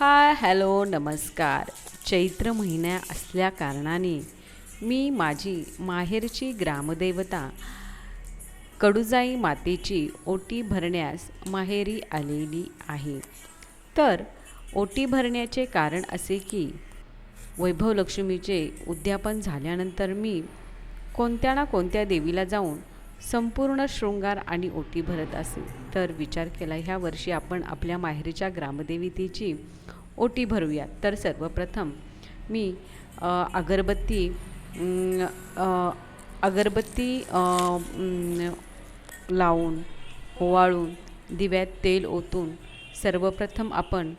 Hi hello नमस्कार. चैत्र महिन्या असल्या कारणाने मी माझी माहेरची ग्रामदेवता कडुजाई मातेची ओटी भरण्यास माहेरी आलेली आहे. तर ओटी भरण्याचे कारण असे की वैभवलक्ष्मीचे उद्यापन झाल्यानंतर मी कोणत्या ना कोणत्या देवीला जाऊन संपूर्ण शृंगार आणि ओटी भरत असे. तर विचार केला ह्या वर्षी आपण आपल्या माहेरच्या ग्रामदेवतेची ओटी भरूया तर सर्वप्रथम मी अगरबत्ती अगरबत्ती लावून ओवाळून दिव्यात तेल ओतून सर्वप्रथम आपण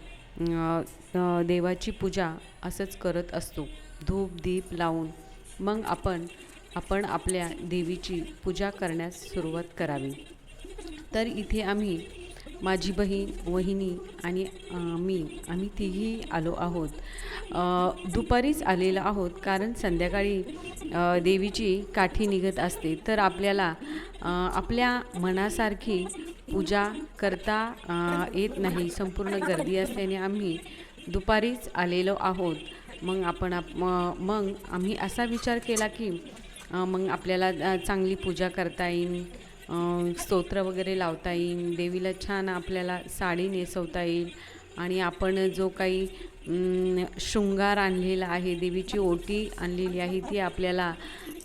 देवाची पूजा असंच करत असतो. धूप दीप लावून. मग आपण आपण आपल्या देवीची पूजा करण्यास सुरुवात करावी. तर इथे आम्ही माझी बहीण वहिनी आणि मी आम्ही तिघी आलो आहोत. दुपारीच आलेलो आहोत कारण संध्याकाळी देवीची काठी निघत असते. तर आपल्याला आपल्या मनासारखी पूजा करता येत नाही. संपूर्ण गर्दी असल्याने आम्ही दुपारीच आलेलो आहोत. मग आपण आप मग आम्ही असा विचार केला की मग आपल्याला चांगली पूजा करता येईल स्तोत्र वगैरे लावता येईल देवीला छान आपल्याला साडी नेसवता येईल आणि आपण जो काही शृंगार आणलेला आहे देवीची ओटी आणलेली आहे ती आपल्याला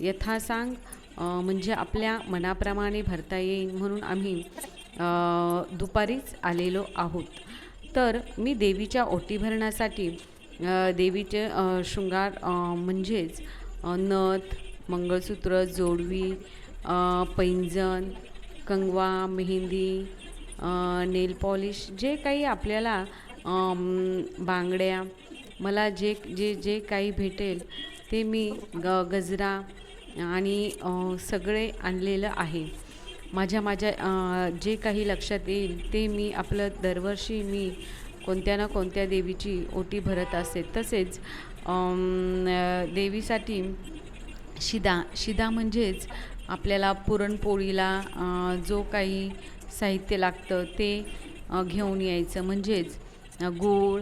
यथासांग म्हणजे आपल्या मनाप्रमाणे भरता येईल म्हणून आम्ही दुपारीच आलेलो आहोत. तर मी देवीच्या ओटी भरण्यासाठी देवीचे शृंगार म्हणजेच नथ मंगळसूत्र जोडवी पैंजण कंगवा मेहंदी नेल पॉलिश जे काही आपल्याला बांगड्या मला जे जे जे काही भेटेल ते मी ग गजरा आणि सगळे आणलेलं आहे. माझ्या माझ्या जे काही लक्षात येईल ते मी आपलं दरवर्षी मी कोणत्या ना कोणत्या देवीची ओटी भरत असते तसेच देवीसाठी शिदा शिदा म्हणजेच आपल्याला पुरणपोळीला जो काही साहित्य लागतं ते घेऊन यायचं. म्हणजेच गूळ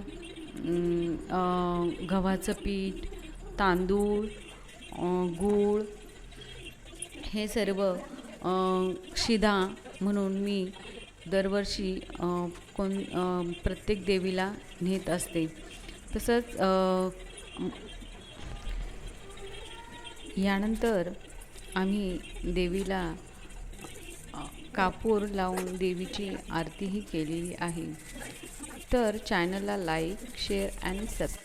गव्हाचं पीठ तांदूळ गूळ हे सर्व शिदा म्हणून मी दरवर्षी कोण प्रत्येक देवीला नेत असते. तसंच यानंतर आम्ही देवीला कापूर लावून देवीची आरतीही केलेली आहे. तर चॅनलला लाईक शेअर अँड सब